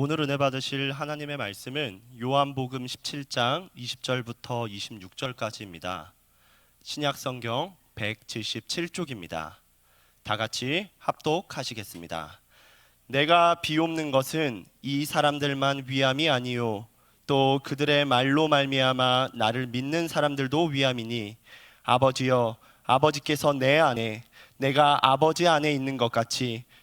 오늘 은혜 받으실 하나님의 말씀은 요한복음 17장 20절부터 26절까지입니다. 신약 성경 177쪽입니다. 다 같이 합독하시겠습니다. 내가 비옵는 것은 이 사람들만 위함이 아니요 또 그들의 말로 말미암아 나를 믿는 사람들도 위함이니 아버지여 아버지께서 내 안에 내가 아버지 안에 있는 것 같이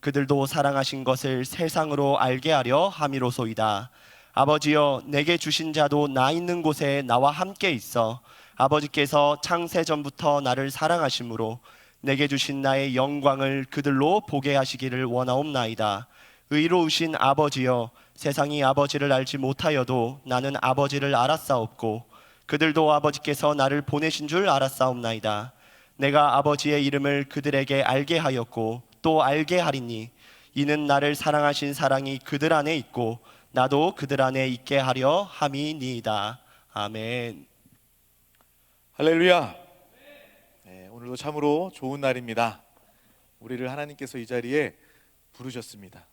그들도 사랑하신 것을 세상으로 알게 하려 함이로소이다. 아버지여 내게 주신 자도 나 있는 곳에 나와 함께 있어 아버지께서 창세 전부터 나를 사랑하심으로 내게 주신 나의 영광을 그들로 보게 하시기를 원하옵나이다. 의로우신 아버지여 세상이 아버지를 알지 못하여도 나는 아버지를 알았사옵고 그들도 아버지께서 나를 보내신 줄 알았사옵나이다. 내가 아버지의 이름을 그들에게 알게 하였고 또 알게 하리니 이는 나를 사랑하신 사랑이 그들 안에 있고 나도 그들 안에 있게 하려 함이니이다. 아멘. 할렐루야. 네, 오늘도 참으로 좋은 날입니다. 우리를 하나님께서 이 자리에 부르셨습니다.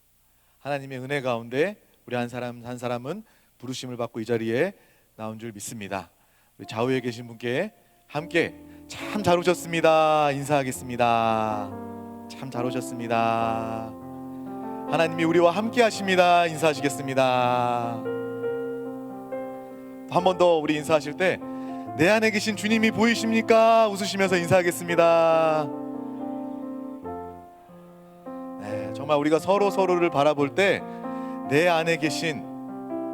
하나님의 은혜 가운데 우리 한 사람 한 사람은 부르심을 받고 이 자리에 나온 줄 믿습니다. 우리 좌우에 계신 분께 함께 참 잘 오셨습니다. 인사하겠습니다. 참 잘 오셨습니다. 하나님이 우리와 함께 하십니다. 인사하시겠습니다. 한 번 더 우리 인사하실 때 내 안에 계신 주님이 보이십니까? 웃으시면서 인사하겠습니다. 네, 정말 우리가 서로 서로를 바라볼 때 내 안에 계신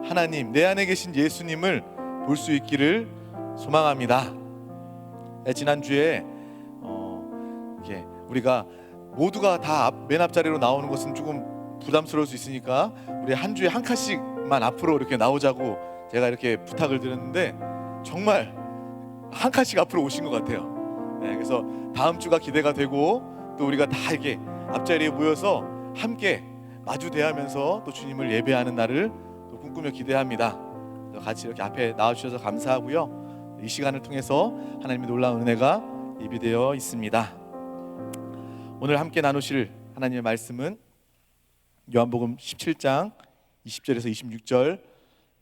하나님, 내 안에 계신 예수님을 볼 수 있기를 소망합니다. 네, 지난주에 어, 이게 우리가 모두가 다 맨 앞자리로 나오는 것은 조금 부담스러울 수 있으니까 우리 한 주에 한 칸씩만 앞으로 이렇게 나오자고 제가 이렇게 부탁을 드렸는데 정말 한 칸씩 앞으로 오신 것 같아요. 네, 그래서 다음 주가 기대가 되고 또 우리가 다 이렇게 앞자리에 모여서 함께 마주 대하면서 또 주님을 예배하는 날을 또 꿈꾸며 기대합니다. 같이 이렇게 앞에 나와주셔서 감사하고요. 이 시간을 통해서 하나님의 놀라운 은혜가 예비되어 있습니다. 오늘 함께 나누실 하나님의 말씀은 요한복음 17장 20절에서 26절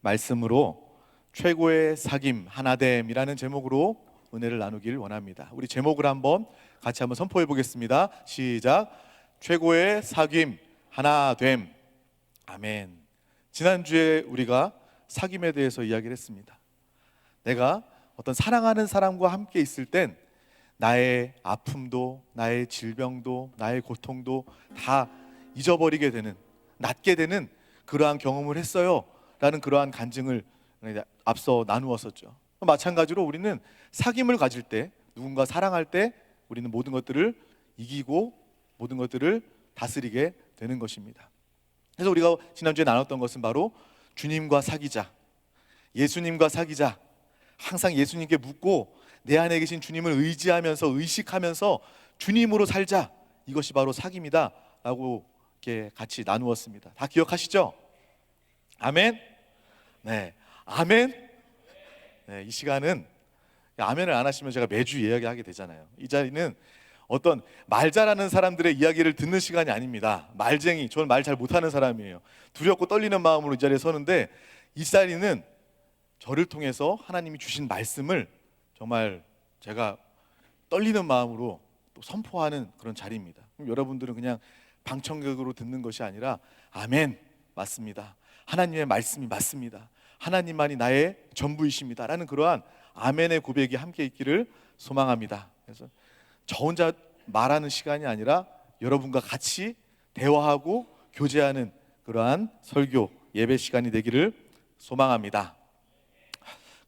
말씀으로 최고의 사귐 하나됨이라는 제목으로 은혜를 나누길 원합니다. 우리 제목을 한번 같이 한번 선포해 보겠습니다. 시작. 최고의 사귐 하나됨. 아멘. 지난주에 우리가 사귐에 대해서 이야기를 했습니다. 내가 어떤 사랑하는 사람과 함께 있을 땐 나의 아픔도 나의 질병도 나의 고통도 다 잊어버리게 되는 낫게 되는 그러한 경험을 했어요. 라는 그러한 간증을 앞서 나누었었죠. 마찬가지로 우리는 사귐을 가질 때 누군가 사랑할 때 우리는 모든 것들을 이기고 모든 것들을 다스리게 되는 것입니다. 그래서 우리가 지난주에 나눴던 것은 바로 주님과 사귀자. 예수님과 사귀자. 항상 예수님께 묻고 내 안에 계신 주님을 의지하면서 의식하면서 주님으로 살자. 이것이 바로 사귐이다 라고 이렇게 같이 나누었습니다. 다 기억하시죠? 아멘. 네. 아멘. 네, 이 시간은 아멘을 안 하시면 제가 매주 이야기하게 되잖아요. 이 자리는 어떤 말 잘하는 사람들의 이야기를 듣는 시간이 아닙니다. 말쟁이, 저는 말 잘 못하는 사람이에요. 두렵고 떨리는 마음으로 이 자리에 서는데 이 자리는 저를 통해서 하나님이 주신 말씀을 정말 제가 떨리는 마음으로 또 선포하는 그런 자리입니다. 여러분들은 그냥 방청객으로 듣는 것이 아니라 아멘 맞습니다. 하나님의 말씀이 맞습니다. 하나님만이 나의 전부이십니다라는 그러한 아멘의 고백이 함께 있기를 소망합니다. 그래서 저 혼자 말하는 시간이 아니라 여러분과 같이 대화하고 교제하는 그러한 설교 예배 시간이 되기를 소망합니다.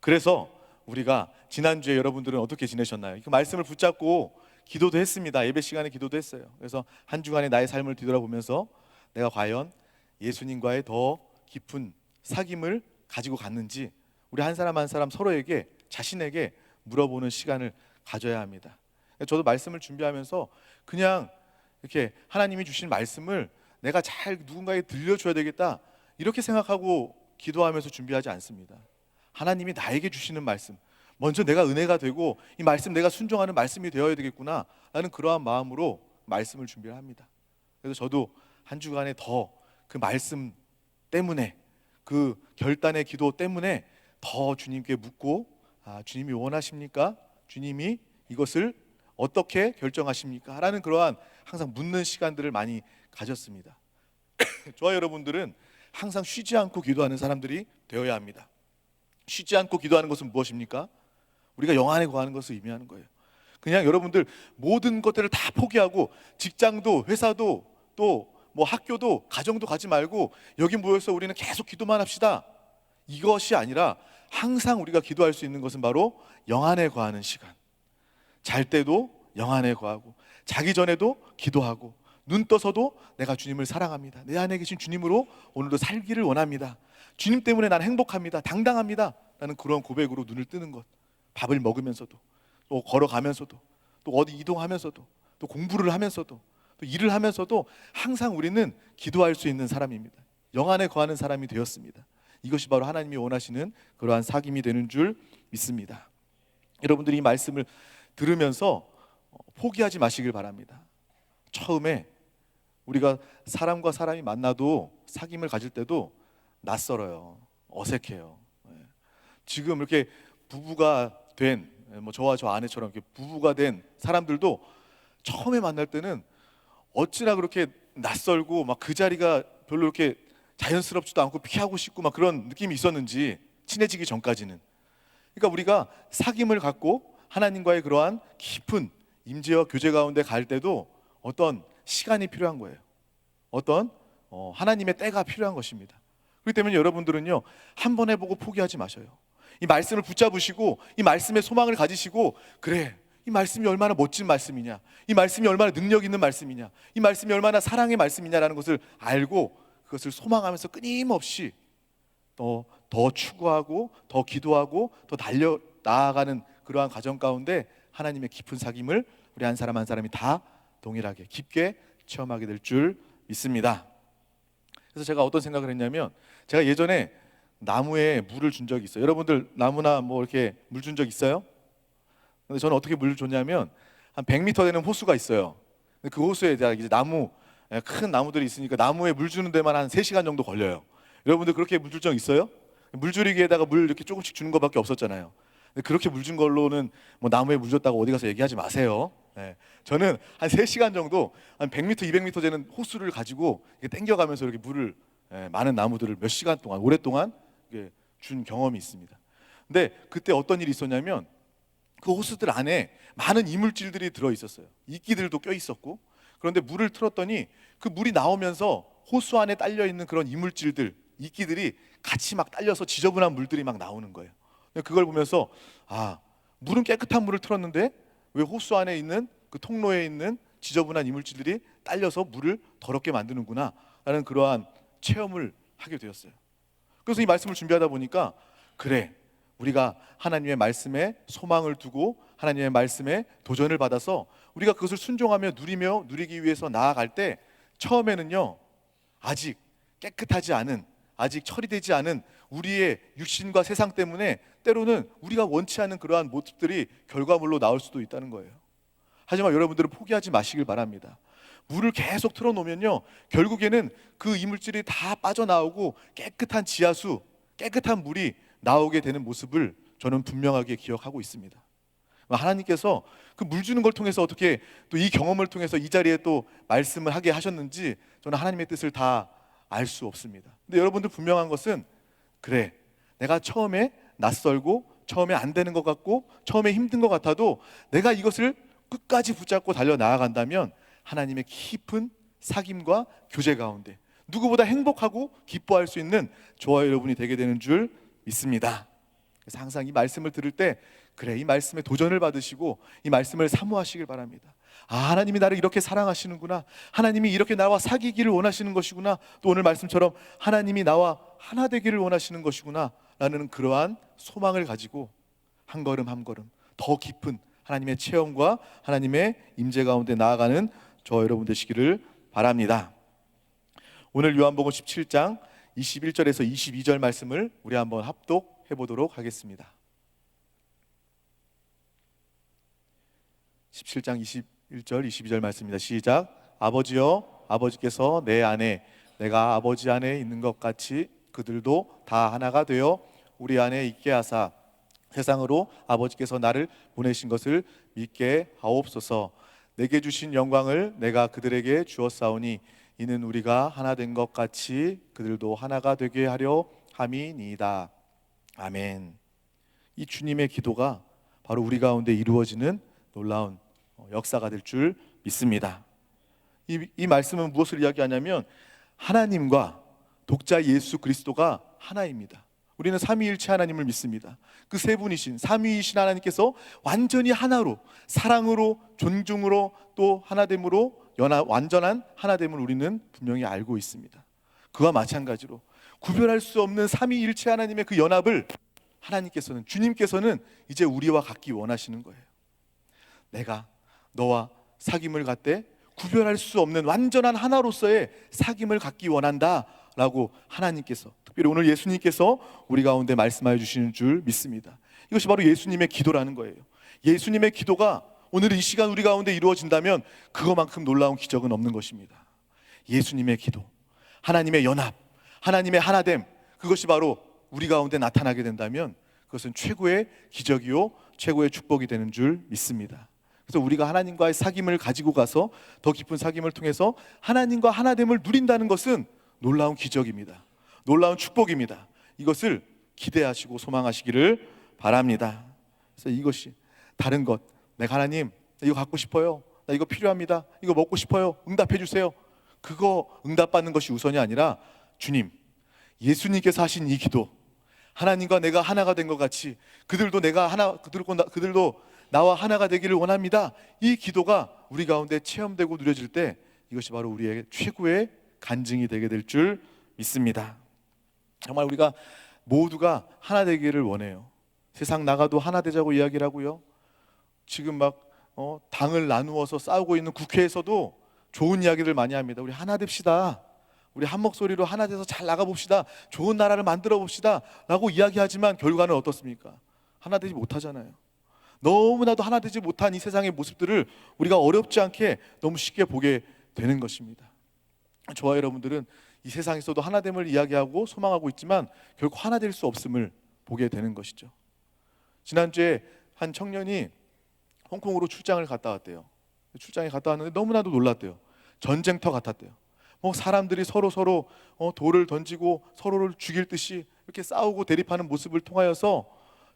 그래서 우리가 지난주에 여러분들은 어떻게 지내셨나요? 그 말씀을 붙잡고 기도도 했습니다. 예배 시간에 기도도 했어요. 그래서 한 주간의 나의 삶을 뒤돌아보면서 내가 과연 예수님과의 더 깊은 사귐을 가지고 갔는지 우리 한 사람 한 사람 서로에게 자신에게 물어보는 시간을 가져야 합니다. 저도 말씀을 준비하면서 그냥 이렇게 하나님이 주신 말씀을 내가 잘 누군가에게 들려줘야 되겠다 이렇게 생각하고 기도하면서 준비하지 않습니다. 하나님이 나에게 주시는 말씀, 먼저 내가 은혜가 되고 이 말씀 내가 순종하는 말씀이 되어야 되겠구나 라는 그러한 마음으로 말씀을 준비를 합니다. 그래서 저도 한 주간에 더 그 말씀 때문에 그 결단의 기도 때문에 더 주님께 묻고 아, 주님이 원하십니까? 주님이 이것을 어떻게 결정하십니까? 라는 그러한 항상 묻는 시간들을 많이 가졌습니다. 저와 여러분들은 항상 쉬지 않고 기도하는 사람들이 되어야 합니다. 쉬지 않고 기도하는 것은 무엇입니까? 우리가 영 안에 거하는 것을 의미하는 거예요. 그냥 여러분들 모든 것들을 다 포기하고 직장도 회사도 또 뭐 학교도 가정도 가지 말고 여기 모여서 우리는 계속 기도만 합시다. 이것이 아니라 항상 우리가 기도할 수 있는 것은 바로 영 안에 거하는 시간. 잘 때도 영 안에 거하고 자기 전에도 기도하고 눈 떠서도 내가 주님을 사랑합니다. 내 안에 계신 주님으로 오늘도 살기를 원합니다. 주님 때문에 난 행복합니다. 당당합니다. 라는 그런 고백으로 눈을 뜨는 것. 밥을 먹으면서도 또 걸어가면서도 또 어디 이동하면서도 또 공부를 하면서도 또 일을 하면서도 항상 우리는 기도할 수 있는 사람입니다. 영 안에 거하는 사람이 되었습니다. 이것이 바로 하나님이 원하시는 그러한 사귐이 되는 줄 믿습니다. 여러분들이 이 말씀을 들으면서 어, 포기하지 마시길 바랍니다. 처음에 우리가 사람과 사람이 만나도 사귐을 가질 때도 낯설어요. 어색해요. 예. 지금 이렇게 부부가 된 뭐 저와 저 아내처럼 이렇게 부부가 된 사람들도 처음에 만날 때는 어찌나 그렇게 낯설고 막 그 자리가 별로 이렇게 자연스럽지도 않고 피하고 싶고 막 그런 느낌이 있었는지 친해지기 전까지는 그러니까 우리가 사귐을 갖고 하나님과의 그러한 깊은 임재와 교제 가운데 갈 때도 어떤 시간이 필요한 거예요. 어떤 어, 하나님의 때가 필요한 것입니다. 그렇기 때문에 여러분들은요 한 번 해보고 포기하지 마셔요. 이 말씀을 붙잡으시고 이 말씀에 소망을 가지시고 그래 이 말씀이 얼마나 멋진 말씀이냐 이 말씀이 얼마나 능력 있는 말씀이냐 이 말씀이 얼마나 사랑의 말씀이냐라는 것을 알고 그것을 소망하면서 끊임없이 더, 더 추구하고 더 기도하고 더 달려 나아가는 그러한 과정 가운데 하나님의 깊은 사귐을 우리 한 사람 한 사람이 다 동일하게 깊게 체험하게 될 줄 믿습니다. 그래서 제가 어떤 생각을 했냐면 제가 예전에 나무에 물을 준 적이 있어요. 여러분들 나무나 뭐 이렇게 물 준 적 있어요? 근데 저는 어떻게 물을 줬냐면 한 100m 되는 호수가 있어요. 그 호수에 이제 나무 예, 큰 나무들이 있으니까 나무에 물 주는 데만 한 3시간 정도 걸려요. 여러분들 그렇게 물 줄 적 있어요? 물줄이기에다가 물 이렇게 조금씩 주는 것밖에 없었잖아요. 그렇게 물 준 걸로는 뭐 나무에 물 줬다고 어디 가서 얘기하지 마세요. 예, 저는 한 3시간 정도 한 100m, 200m 되는 호수를 가지고 이렇게 당겨가면서 이렇게 물을 예, 많은 나무들을 몇 시간 동안 오랫동안 준 경험이 있습니다. 근데 그때 어떤 일이 있었냐면 그 호수들 안에 많은 이물질들이 들어 있었어요. 이끼들도 껴 있었고 그런데 물을 틀었더니 그 물이 나오면서 호수 안에 딸려 있는 그런 이물질들, 이끼들이 같이 막 딸려서 지저분한 물들이 막 나오는 거예요. 그걸 보면서 아 물은 깨끗한 물을 틀었는데 왜 호수 안에 있는 그 통로에 있는 지저분한 이물질들이 딸려서 물을 더럽게 만드는구나라는 그러한 체험을 하게 되었어요. 그래서 이 말씀을 준비하다 보니까 그래 우리가 하나님의 말씀에 소망을 두고 하나님의 말씀에 도전을 받아서 우리가 그것을 순종하며 누리며 누리기 위해서 나아갈 때 처음에는요 아직 깨끗하지 않은 아직 처리되지 않은 우리의 육신과 세상 때문에 때로는 우리가 원치 않는 그러한 모습들이 결과물로 나올 수도 있다는 거예요. 하지만 여러분들은 포기하지 마시길 바랍니다. 물을 계속 틀어놓으면요 결국에는 그 이물질이 다 빠져나오고 깨끗한 지하수, 깨끗한 물이 나오게 되는 모습을 저는 분명하게 기억하고 있습니다. 하나님께서 그 물 주는 걸 통해서 어떻게 또 이 경험을 통해서 이 자리에 또 말씀을 하게 하셨는지 저는 하나님의 뜻을 다 알 수 없습니다. 근데 여러분들 분명한 것은 그래 내가 처음에 낯설고 처음에 안 되는 것 같고 처음에 힘든 것 같아도 내가 이것을 끝까지 붙잡고 달려 나아간다면 하나님의 깊은 사귐과 교제 가운데 누구보다 행복하고 기뻐할 수 있는 저와 여러분이 되게 되는 줄 믿습니다. 그래서 항상 이 말씀을 들을 때 그래 이 말씀에 도전을 받으시고 이 말씀을 사모하시길 바랍니다. 아, 하나님이 나를 이렇게 사랑하시는구나. 하나님이 이렇게 나와 사귀기를 원하시는 것이구나. 또 오늘 말씀처럼 하나님이 나와 하나 되기를 원하시는 것이구나. 라는 그러한 소망을 가지고 한 걸음 한 걸음 더 깊은 하나님의 체험과 하나님의 임재 가운데 나아가는 저 여러분 되시기를 바랍니다. 오늘 요한복음 17장 21절에서 22절 말씀을 우리 한번 합독해 보도록 하겠습니다. 17장 21절 22절 말씀입니다. 시작. 아버지여 아버지께서 내 안에 내가 아버지 안에 있는 것 같이 그들도 다 하나가 되어 우리 안에 있게 하사 세상으로 아버지께서 나를 보내신 것을 믿게 하옵소서. 내게 주신 영광을 내가 그들에게 주었사오니 이는 우리가 하나 된 것 같이 그들도 하나가 되게 하려 함이니이다. 아멘. 이 주님의 기도가 바로 우리 가운데 이루어지는 놀라운 어, 역사가 될 줄 믿습니다. 이, 이 말씀은 무엇을 이야기하냐면 하나님과 독자 예수 그리스도가 하나입니다. 우리는 삼위일체 하나님을 믿습니다. 그 세 분이신 삼위이신 하나님께서 완전히 하나로 사랑으로 존중으로 또 하나됨으로 연합 완전한 하나됨을 우리는 분명히 알고 있습니다. 그와 마찬가지로 구별할 수 없는 삼위일체 하나님의 그 연합을 하나님께서는 주님께서는 이제 우리와 갖기 원하시는 거예요. 내가 너와 사귐을 갖되 구별할 수 없는 완전한 하나로서의 사귐을 갖기 원한다라고 하나님께서 특별히 오늘 예수님께서 우리 가운데 말씀하여 주시는 줄 믿습니다. 이것이 바로 예수님의 기도라는 거예요. 예수님의 기도가 오늘 이 시간 우리 가운데 이루어진다면 그거만큼 놀라운 기적은 없는 것입니다. 예수님의 기도, 하나님의 연합, 하나님의 하나됨 그것이 바로 우리 가운데 나타나게 된다면 그것은 최고의 기적이요 최고의 축복이 되는 줄 믿습니다. 그래서 우리가 하나님과의 사귐을 가지고 가서 더 깊은 사귐을 통해서 하나님과 하나됨을 누린다는 것은 놀라운 기적입니다. 놀라운 축복입니다. 이것을 기대하시고 소망하시기를 바랍니다. 그래서 이것이 다른 것, 내가 하나님 나 이거 갖고 싶어요. 나 이거 필요합니다. 이거 먹고 싶어요. 응답해 주세요. 그거 응답받는 것이 우선이 아니라 주님, 예수님께서 하신 이 기도, 하나님과 내가 하나가 된 것 같이 그들도 내가 하나 그들도 나- 그들도 나와 하나가 되기를 원합니다. 이 기도가 우리 가운데 체험되고 누려질 때 이것이 바로 우리의 최고의 간증이 되게 될 줄 믿습니다. 정말 우리가 모두가 하나 되기를 원해요. 세상 나가도 하나 되자고 이야기를 하고요. 지금 막 어, 당을 나누어서 싸우고 있는 국회에서도 좋은 이야기를 많이 합니다. 우리 하나 됩시다. 우리 한 목소리로 하나 돼서 잘 나가 봅시다. 좋은 나라를 만들어 봅시다라고 이야기하지만 결과는 어떻습니까? 하나 되지 못하잖아요. 너무나도 하나 되지 못한 이 세상의 모습들을 우리가 어렵지 않게 너무 쉽게 보게 되는 것입니다. 저와 여러분들은 이 세상에서도 하나됨을 이야기하고 소망하고 있지만 결국 하나 될 수 없음을 보게 되는 것이죠. 지난주에 한 청년이 홍콩으로 출장을 갔다 왔대요. 출장에 갔다 왔는데 너무나도 놀랐대요. 전쟁터 같았대요. 뭐 사람들이 서로 서로 어, 돌을 던지고 서로를 죽일 듯이 이렇게 싸우고 대립하는 모습을 통하여서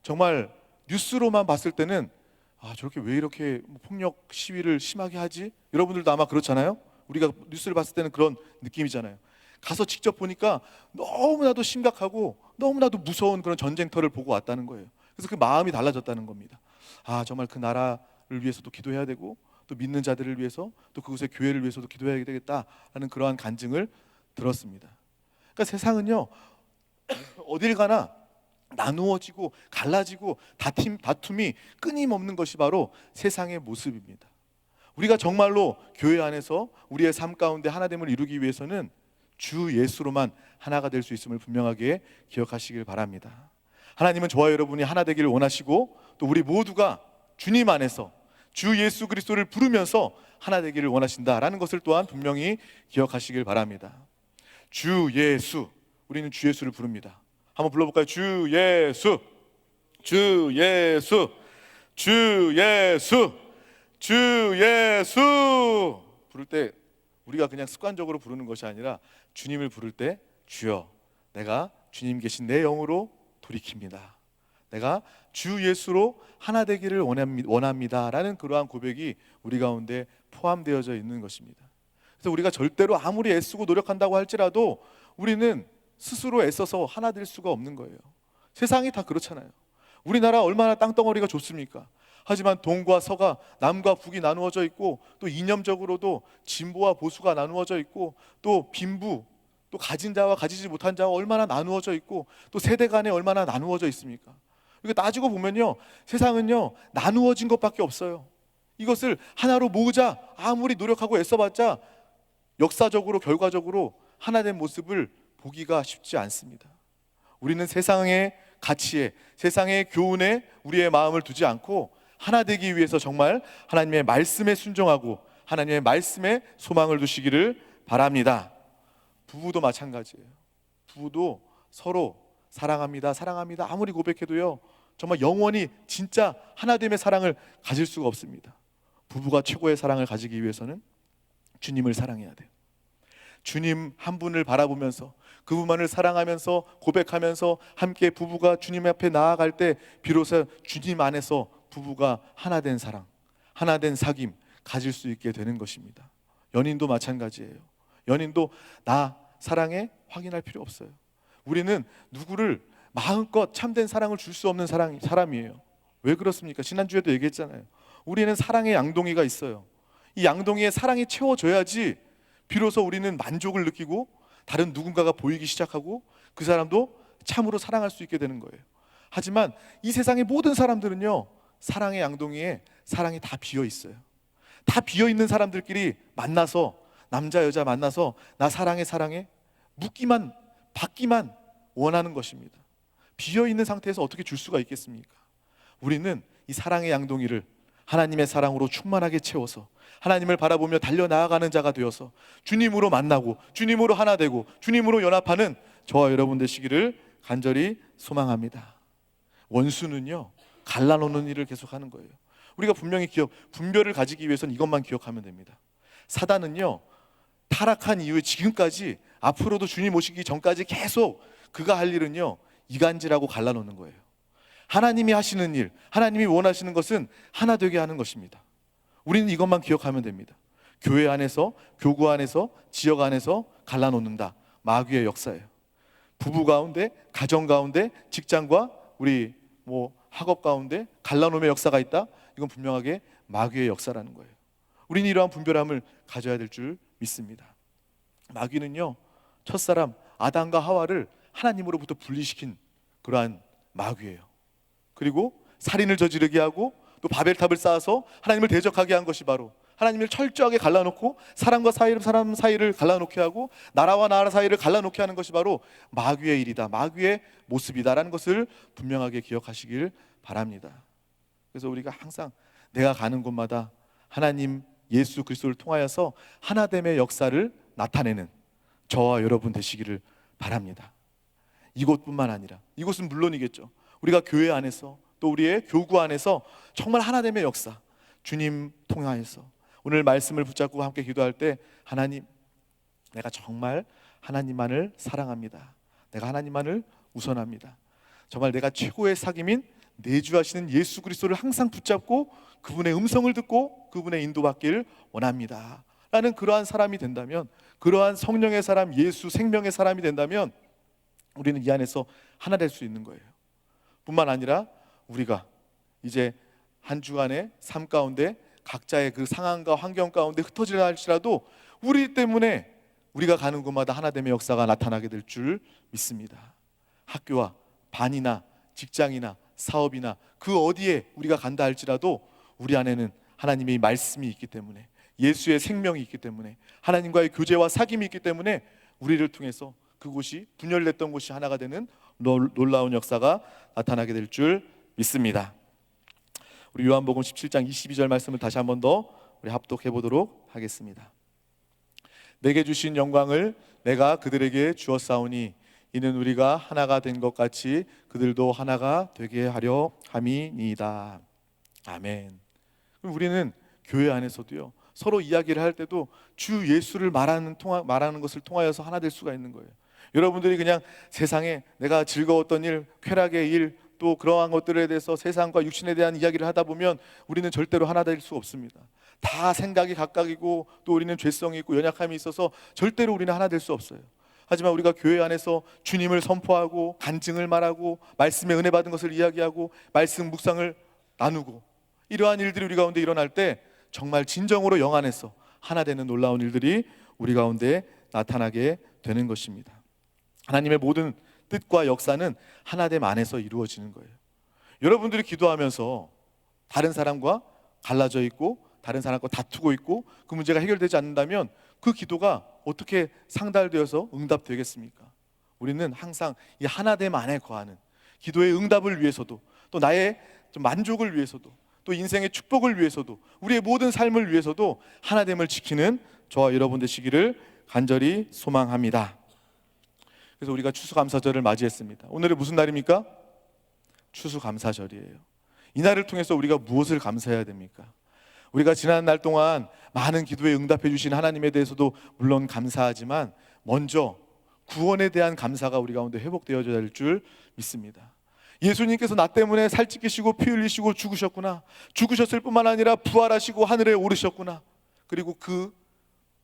정말 뉴스로만 봤을 때는 아 저렇게 왜 이렇게 뭐 폭력 시위를 심하게 하지? 여러분들도 아마 그렇잖아요. 우리가 뉴스를 봤을 때는 그런 느낌이잖아요. 가서 직접 보니까 너무나도 심각하고 너무나도 무서운 그런 전쟁터를 보고 왔다는 거예요. 그래서 그 마음이 달라졌다는 겁니다. 아 정말 그 나라를 위해서도 기도해야 되고 또 믿는 자들을 위해서 또 그곳의 교회를 위해서도 기도해야 되겠다라는 그러한 간증을 들었습니다. 그러니까 세상은요 어딜 가나 나누어지고 갈라지고 다툼, 다툼이 끊임없는 것이 바로 세상의 모습입니다. 우리가 정말로 교회 안에서 우리의 삶 가운데 하나됨을 이루기 위해서는 주 예수로만 하나가 될 수 있음을 분명하게 기억하시길 바랍니다. 하나님은 저와 여러분이 하나 되기를 원하시고 또 우리 모두가 주님 안에서 주 예수 그리스도를 부르면서 하나 되기를 원하신다라는 것을 또한 분명히 기억하시길 바랍니다. 주 예수 우리는 주 예수를 부릅니다. 한번 불러볼까요? 주 예수, 주 예수, 주 예수, 주 예수 부를 때 우리가 그냥 습관적으로 부르는 것이 아니라 주님을 부를 때 주여 내가 주님 계신 내 영으로 돌이킵니다. 내가 주 예수로 하나 되기를 원합니다 라는 그러한 고백이 우리 가운데 포함되어져 있는 것입니다. 그래서 우리가 절대로 아무리 애쓰고 노력한다고 할지라도 우리는 스스로 애써서 하나 될 수가 없는 거예요. 세상이 다 그렇잖아요. 우리나라 얼마나 땅덩어리가 좋습니까? 하지만 동과 서가 남과 북이 나누어져 있고 또 이념적으로도 진보와 보수가 나누어져 있고 또 빈부 또 가진 자와 가지지 못한 자와 얼마나 나누어져 있고 또 세대 간에 얼마나 나누어져 있습니까? 이거 따지고 보면요. 세상은요. 나누어진 것밖에 없어요. 이것을 하나로 모으자 아무리 노력하고 애써봤자 역사적으로 결과적으로 하나된 모습을 보기가 쉽지 않습니다. 우리는 세상의 가치에 세상의 교훈에 우리의 마음을 두지 않고 하나 되기 위해서 정말 하나님의 말씀에 순종하고 하나님의 말씀에 소망을 두시기를 바랍니다. 부부도 마찬가지예요. 부부도 서로 사랑합니다. 사랑합니다. 아무리 고백해도요. 정말 영원히 진짜 하나됨의 사랑을 가질 수가 없습니다. 부부가 최고의 사랑을 가지기 위해서는 주님을 사랑해야 돼요. 주님 한 분을 바라보면서 그분만을 사랑하면서 고백하면서 함께 부부가 주님 앞에 나아갈 때 비로소 주님 안에서 부부가 하나 된 사랑, 하나 된 사귐 가질 수 있게 되는 것입니다. 연인도 마찬가지예요. 연인도 나 사랑해 확인할 필요 없어요. 우리는 누구를 마음껏 참된 사랑을 줄 수 없는 사람, 사람이에요. 왜 그렇습니까? 지난주에도 얘기했잖아요. 우리는 사랑의 양동이가 있어요. 이 양동이에 사랑이 채워져야지 비로소 우리는 만족을 느끼고 다른 누군가가 보이기 시작하고 그 사람도 참으로 사랑할 수 있게 되는 거예요. 하지만 이 세상의 모든 사람들은요, 사랑의 양동이에 사랑이 다 비어 있어요. 다 비어 있는 사람들끼리 만나서 남자 여자 만나서 나 사랑해 사랑해 묻기만 받기만 원하는 것입니다. 비어 있는 상태에서 어떻게 줄 수가 있겠습니까? 우리는 이 사랑의 양동이를 하나님의 사랑으로 충만하게 채워서 하나님을 바라보며 달려 나아가는 자가 되어서 주님으로 만나고 주님으로 하나 되고 주님으로 연합하는 저와 여러분 되시기를 간절히 소망합니다. 원수는요 갈라놓는 일을 계속하는 거예요. 우리가 분명히 기억 분별을 가지기 위해서는 이것만 기억하면 됩니다. 사단은요 타락한 이후에 지금까지 앞으로도 주님 오시기 전까지 계속 그가 할 일은요 이간질하고 갈라놓는 거예요. 하나님이 하시는 일, 하나님이 원하시는 것은 하나 되게 하는 것입니다. 우리는 이것만 기억하면 됩니다. 교회 안에서, 교구 안에서, 지역 안에서 갈라놓는다. 마귀의 역사예요. 부부 가운데, 가정 가운데, 직장과 우리 뭐 학업 가운데 갈라놓음의 역사가 있다. 이건 분명하게 마귀의 역사라는 거예요. 우리는 이러한 분별함을 가져야 될 줄 믿습니다. 마귀는요 첫사람 아담과 하와를 하나님으로부터 분리시킨 그러한 마귀예요. 그리고 살인을 저지르게 하고 또 바벨탑을 쌓아서 하나님을 대적하게 한 것이 바로 하나님을 철저하게 갈라놓고 사람과 사이를 사람 사이를 갈라놓게 하고 나라와 나라 사이를 갈라놓게 하는 것이 바로 마귀의 일이다. 마귀의 모습이다라는 것을 분명하게 기억하시길 바랍니다. 그래서 우리가 항상 내가 가는 곳마다 하나님 예수 그리스도를 통하여서 하나됨의 역사를 나타내는 저와 여러분 되시기를 바랍니다. 이곳뿐만 아니라 이곳은 물론이겠죠. 우리가 교회 안에서 또 우리의 교구 안에서 정말 하나됨의 역사 주님 통하여서 오늘 말씀을 붙잡고 함께 기도할 때 하나님 내가 정말 하나님만을 사랑합니다. 내가 하나님만을 우선합니다. 정말 내가 최고의 사귐인 내주하시는 예수 그리스도를 항상 붙잡고 그분의 음성을 듣고 그분의 인도받기를 원합니다. 라는 그러한 사람이 된다면 그러한 성령의 사람 예수 생명의 사람이 된다면 우리는 이 안에서 하나 될 수 있는 거예요. 뿐만 아니라 우리가 이제 한 주간의 삶 가운데 각자의 그 상황과 환경 가운데 흩어지려 할지라도 우리 때문에 우리가 가는 곳마다 하나됨의 역사가 나타나게 될 줄 믿습니다. 학교와 반이나 직장이나 사업이나 그 어디에 우리가 간다 할지라도 우리 안에는 하나님의 말씀이 있기 때문에 예수의 생명이 있기 때문에 하나님과의 교제와 사귐이 있기 때문에 우리를 통해서 그곳이 분열됐던 곳이 하나가 되는 놀- 놀라운 역사가 나타나게 될 줄 믿습니다. 우리 요한복음 17장 22절 말씀을 다시 한 번 더 우리 합독해 보도록 하겠습니다. 내게 주신 영광을 내가 그들에게 주었사오니 이는 우리가 하나가 된 것 같이 그들도 하나가 되게 하려 함이니이다. 아멘. 우리는 교회 안에서도요. 서로 이야기를 할 때도 주 예수를 말하는 통하, 말하는 것을 통하여서 하나 될 수가 있는 거예요. 여러분들이 그냥 세상에 내가 즐거웠던 일, 쾌락의 일, 또 그러한 것들에 대해서 세상과 육신에 대한 이야기를 하다 보면 우리는 절대로 하나 될 수 없습니다. 다 생각이 각각이고 또 우리는 죄성이 있고 연약함이 있어서 절대로 우리는 하나 될 수 없어요. 하지만 우리가 교회 안에서 주님을 선포하고 간증을 말하고 말씀의 은혜 받은 것을 이야기하고 말씀 묵상을 나누고 이러한 일들이 우리 가운데 일어날 때 정말 진정으로 영 안에서 하나 되는 놀라운 일들이 우리 가운데 나타나게 되는 것입니다. 하나님의 모든 뜻과 역사는 하나됨 안에서 이루어지는 거예요. 여러분들이 기도하면서 다른 사람과 갈라져 있고 다른 사람과 다투고 있고 그 문제가 해결되지 않는다면 그 기도가 어떻게 상달되어서 응답되겠습니까? 우리는 항상 이 하나됨 안에 거하는 기도의 응답을 위해서도 또 나의 좀 만족을 위해서도 또 인생의 축복을 위해서도 우리의 모든 삶을 위해서도 하나됨을 지키는 저와 여러분 되시기를 간절히 소망합니다. 그래서 우리가 추수감사절을 맞이했습니다. 오늘은 무슨 날입니까? 추수감사절이에요. 이 날을 통해서 우리가 무엇을 감사해야 됩니까? 우리가 지난 날 동안 많은 기도에 응답해 주신 하나님에 대해서도 물론 감사하지만 먼저 구원에 대한 감사가 우리 가운데 회복되어져야 될 줄 믿습니다. 예수님께서 나 때문에 살찌기시고 피 흘리시고 죽으셨구나. 죽으셨을 뿐만 아니라 부활하시고 하늘에 오르셨구나. 그리고 그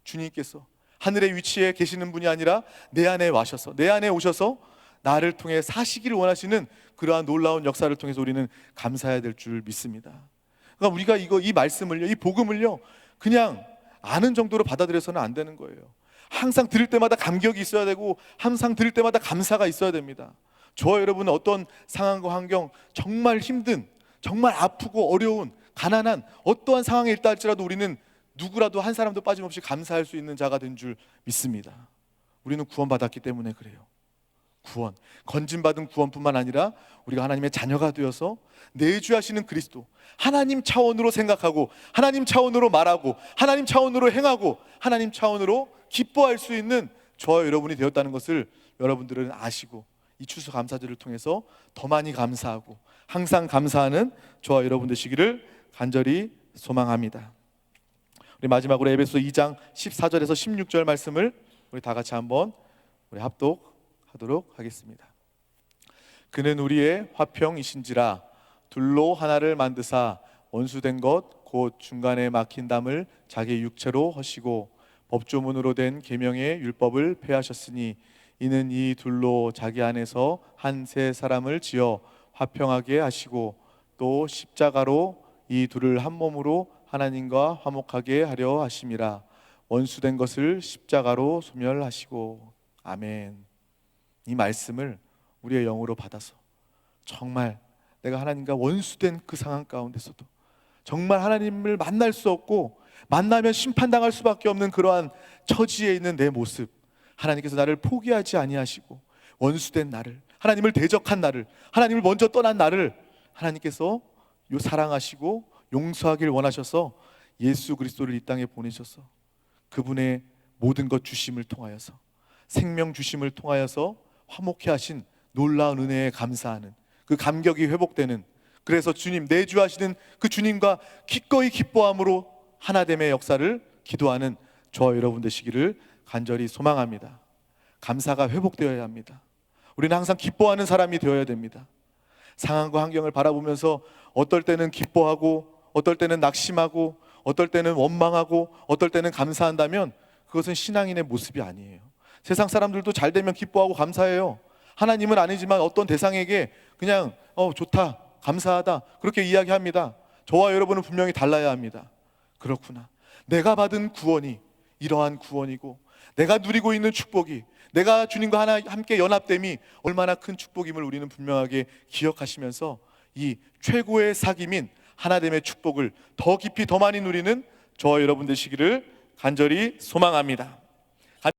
주님께서 하늘의 위치에 계시는 분이 아니라 내 안에 와셔서 내 안에 오셔서 나를 통해 사시기를 원하시는 그러한 놀라운 역사를 통해서 우리는 감사해야 될 줄 믿습니다. 그러니까 우리가 이거 이 말씀을요, 이 복음을요, 그냥 아는 정도로 받아들여서는 안 되는 거예요. 항상 들을 때마다 감격이 있어야 되고 항상 들을 때마다 감사가 있어야 됩니다. 저와 여러분은 어떤 상황과 환경 정말 힘든 정말 아프고 어려운 가난한 어떠한 상황에 있다 할지라도 우리는 누구라도 한 사람도 빠짐없이 감사할 수 있는 자가 된 줄 믿습니다. 우리는 구원받았기 때문에 그래요. 구원, 건진받은 구원뿐만 아니라 우리가 하나님의 자녀가 되어서 내주하시는 그리스도, 하나님 차원으로 생각하고 하나님 차원으로 말하고 하나님 차원으로 행하고 하나님 차원으로 기뻐할 수 있는 저와 여러분이 되었다는 것을 여러분들은 아시고 이 추수 감사절을 통해서 더 많이 감사하고 항상 감사하는 저와 여러분 되시기를 간절히 소망합니다. 우리 마지막으로 에베소 2장 14절에서 16절 말씀을 우리 다 같이 한번 우리 합독 하도록 하겠습니다. 그는 우리의 화평이신지라 둘로 하나를 만드사 원수된 것 곧 중간에 막힌 담을 자기 육체로 허시고 법조문으로 된 계명의 율법을 폐하셨으니 이는 이 둘로 자기 안에서 한 세 사람을 지어 화평하게 하시고 또 십자가로 이 둘을 한 몸으로 하나님과 화목하게 하려 하심이라 원수된 것을 십자가로 소멸하시고 아멘. 이 말씀을 우리의 영으로 받아서 정말 내가 하나님과 원수된 그 상황 가운데서도 정말 하나님을 만날 수 없고 만나면 심판당할 수밖에 없는 그러한 처지에 있는 내 모습 하나님께서 나를 포기하지 아니하시고 원수된 나를 하나님을 대적한 나를 하나님을 먼저 떠난 나를 하나님께서 요 사랑하시고 용서하길 원하셔서 예수 그리스도를 이 땅에 보내셔서 그분의 모든 것 주심을 통하여서 생명 주심을 통하여서 화목해 하신 놀라운 은혜에 감사하는 그 감격이 회복되는 그래서 주님 내주 하시는 그 주님과 기꺼이 기뻐함으로 하나됨의 역사를 기도하는 저와 여러분 되시기를 간절히 소망합니다. 감사가 회복되어야 합니다. 우리는 항상 기뻐하는 사람이 되어야 됩니다. 상황과 환경을 바라보면서 어떨 때는 기뻐하고 어떨 때는 낙심하고 어떨 때는 원망하고 어떨 때는 감사한다면 그것은 신앙인의 모습이 아니에요. 세상 사람들도 잘 되면 기뻐하고 감사해요. 하나님은 아니지만 어떤 대상에게 그냥 어 좋다 감사하다 그렇게 이야기합니다. 저와 여러분은 분명히 달라야 합니다. 그렇구나. 내가 받은 구원이 이러한 구원이고 내가 누리고 있는 축복이 내가 주님과 하나 함께 연합됨이 얼마나 큰 축복임을 우리는 분명하게 기억하시면서 이 최고의 사귐인 하나됨의 축복을 더 깊이 더 많이 누리는 저와 여러분 되시기를 간절히 소망합니다.